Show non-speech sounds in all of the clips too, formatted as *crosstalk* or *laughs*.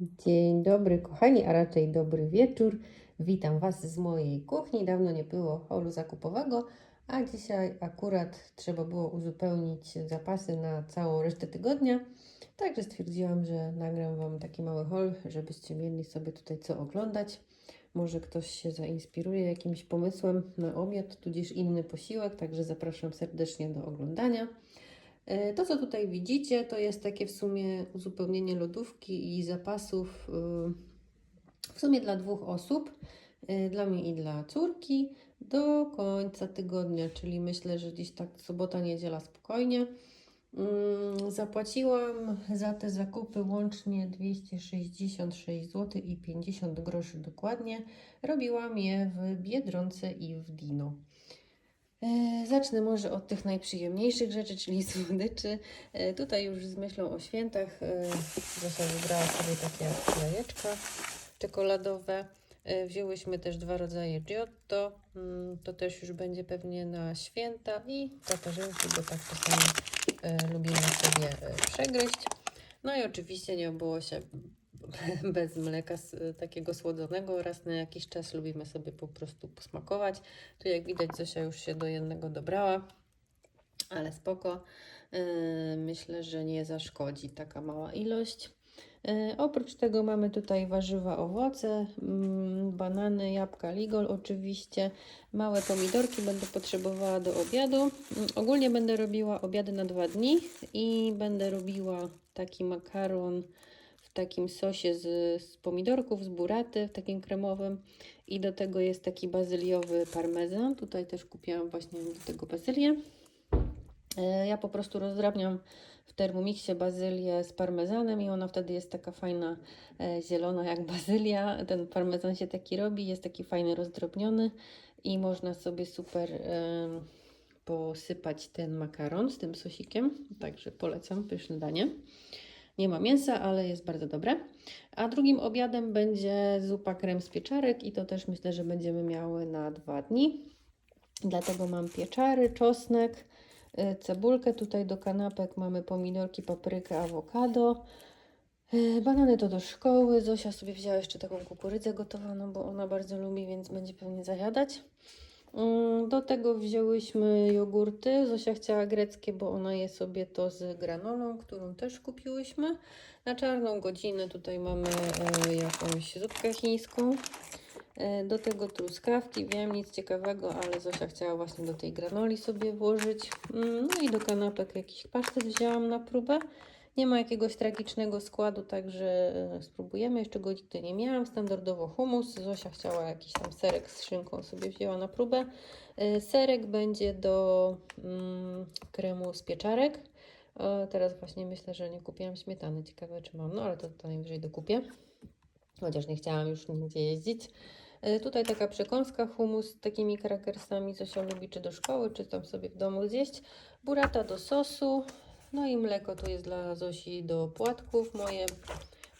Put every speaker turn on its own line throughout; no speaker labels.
Dzień dobry, kochani, a raczej dobry wieczór. Witam Was z mojej kuchni. Dawno nie było holu zakupowego, a dzisiaj akurat trzeba było uzupełnić zapasy na całą resztę tygodnia. Także stwierdziłam, że nagram Wam taki mały hol, żebyście mieli sobie tutaj co oglądać. Może ktoś się zainspiruje jakimś pomysłem na obiad, tudzież inny posiłek, także zapraszam serdecznie do oglądania. E, To, co tutaj widzicie, to jest takie w sumie uzupełnienie lodówki i zapasów y, w sumie dla dwóch osób, y, dla mnie i dla córki, do końca tygodnia, czyli myślę, że gdzieś tak sobota, niedziela spokojnie. Mm, Zapłaciłam za te zakupy łącznie 266 zł i 50 groszy dokładnie. Robiłam je w Biedronce i w Dino. E, Zacznę może od tych najprzyjemniejszych rzeczy, czyli *laughs* słodyczy. E, Tutaj już z myślą o świętach e, Zosia wybrała sobie takie jajeczka czekoladowe. E, Wzięłyśmy też dwa rodzaje giotto. Mm, To też już będzie pewnie na święta i tatarzynki, bo tak czasami e, lubimy sobie e, przegryźć. No i oczywiście nie obyło się *laughs* bez mleka takiego słodzonego. Raz na jakiś czas lubimy sobie po prostu posmakować. Tu jak widać Zosia już się do jednego dobrała, ale spoko. Yy, Myślę, że nie zaszkodzi taka mała ilość. Yy, Oprócz tego mamy tutaj warzywa, owoce, mm, banany, jabłka, ligol oczywiście. Małe pomidorki będę potrzebowała do obiadu. Mm, Ogólnie będę robiła obiady na dwa dni i będę robiła taki makaron takim sosie z, z pomidorków, z buraty, takim kremowym. I do tego jest taki bazyliowy parmezan. Tutaj też kupiłam właśnie do tego bazylię. E, Ja po prostu rozdrabniam w Thermomixie bazylię z parmezanem i ona wtedy jest taka fajna, e, zielona jak *laughs* bazylia. Ten parmezan się taki robi, jest taki fajny, rozdrobniony i można sobie super posypać ten makaron z tym sosikiem. Także polecam, pyszne danie. Nie ma mięsa, ale jest bardzo dobre. A drugim obiadem będzie zupa krem z pieczarek i to też myślę, że będziemy miały na dwa dni. Dlatego mam pieczary, czosnek, y, cebulkę. Tutaj do kanapek mamy pomidorki, paprykę, awokado. Y, Banany to do szkoły. Zosia sobie wzięła jeszcze taką kukurydzę gotowaną, bo ona bardzo lubi, więc będzie pewnie zajadać. Mm, Do tego wzięłyśmy jogurty. Zosia chciała greckie, bo ona je sobie to z granolą, którą też kupiłyśmy. Na czarną godzinę tutaj mamy e, jakąś zupkę chińską. E, Do tego truskawki, wiem, nic ciekawego, ale Zosia chciała właśnie do tej granoli sobie włożyć. Mm, No i do kanapek jakiś pasztet wzięłam na próbę. Nie ma jakiegoś tragicznego składu, także e, spróbujemy. Jeszcze go nigdy nie miałam. Standardowo humus. Zosia chciała jakiś tam serek z szynką sobie wzięła na próbę. E, Serek będzie do mm, kremu z pieczarek. E, Teraz właśnie myślę, że nie kupiłam śmietany. Ciekawe, czy mam. No ale to, to najwyżej dokupię. Chociaż nie chciałam już nigdzie jeździć. Tutaj taka przekąska humus z takimi krakersami, co się lubi, czy do szkoły, czy tam sobie w domu zjeść. Burata do sosu. No i mleko to jest dla Zosi do płatków. Moje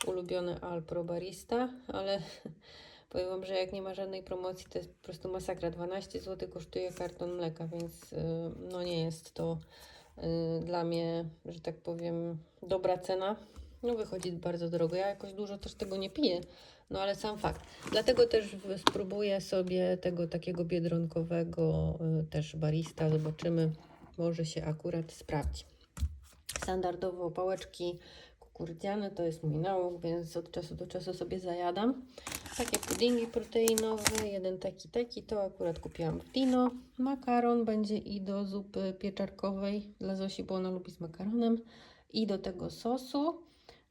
ulubione Alpro Barista, ale *laughs* powiem Wam, że jak nie ma żadnej promocji, to jest po prostu masakra. 12 zł kosztuje karton mleka, więc y, no nie jest to y, dla mnie, że tak powiem, dobra cena. No wychodzi bardzo drogo. Ja jakoś dużo też tego nie piję, no ale sam fakt. Dlatego też spróbuję sobie tego takiego biedronkowego y, też barista. Zobaczymy, może się akurat sprawdzi. Standardowo pałeczki kukurydziane to jest mój nauk, więc od czasu do czasu sobie zajadam. Takie puddingi proteinowe, jeden taki, taki, to akurat kupiłam w Dino. Makaron będzie i do zupy pieczarkowej dla Zosi, bo ona lubi z makaronem. I do tego sosu.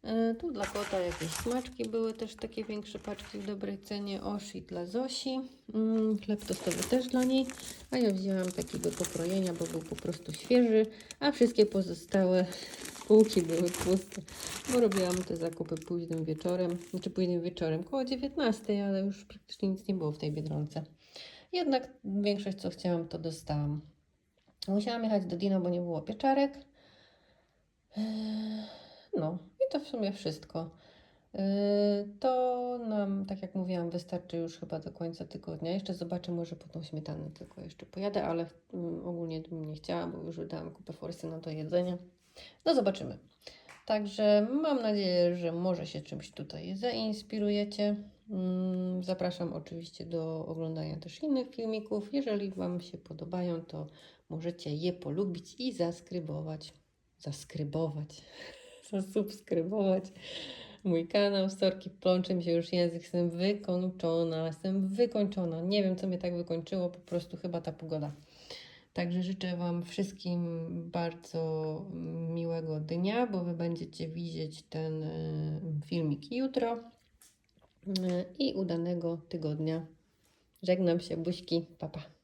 E, Tu dla kota jakieś smaczki były też takie większe paczki w dobrej cenie. Oshi dla Zosi. Mm, Chleb tostowy też dla niej. A ja wzięłam taki do pokrojenia, bo był po prostu świeży. A wszystkie pozostałe półki były puste. Bo robiłam te zakupy późnym wieczorem. Znaczy późnym wieczorem, koło 19, ale już praktycznie nic nie było w tej Biedronce. Jednak większość co chciałam to dostałam. Musiałam jechać do Dino, bo nie było pieczarek. Eee, No i to w sumie wszystko. Yy, To nam, tak jak mówiłam, wystarczy już chyba do końca tygodnia. Jeszcze zobaczę, może po tą śmietanę tylko jeszcze pojadę, ale mm, ogólnie bym nie chciała, bo już wydałam kupę forsy na to jedzenie. No zobaczymy. Także mam nadzieję, że może się czymś tutaj zainspirujecie. Mm, Zapraszam oczywiście do oglądania też innych filmików. Jeżeli Wam się podobają, to możecie je polubić i zaskrybować. Zaskrybować. Zasubskrybować mój kanał. Storki plącze mi się już język. Jestem wykończona. Jestem wykończona. Nie wiem, co mnie tak wykończyło. Po prostu chyba ta pogoda. Także życzę Wam wszystkim bardzo miłego dnia, bo Wy będziecie widzieć ten y, filmik jutro. Y, I udanego tygodnia. Żegnam się, buźki, papa. Pa.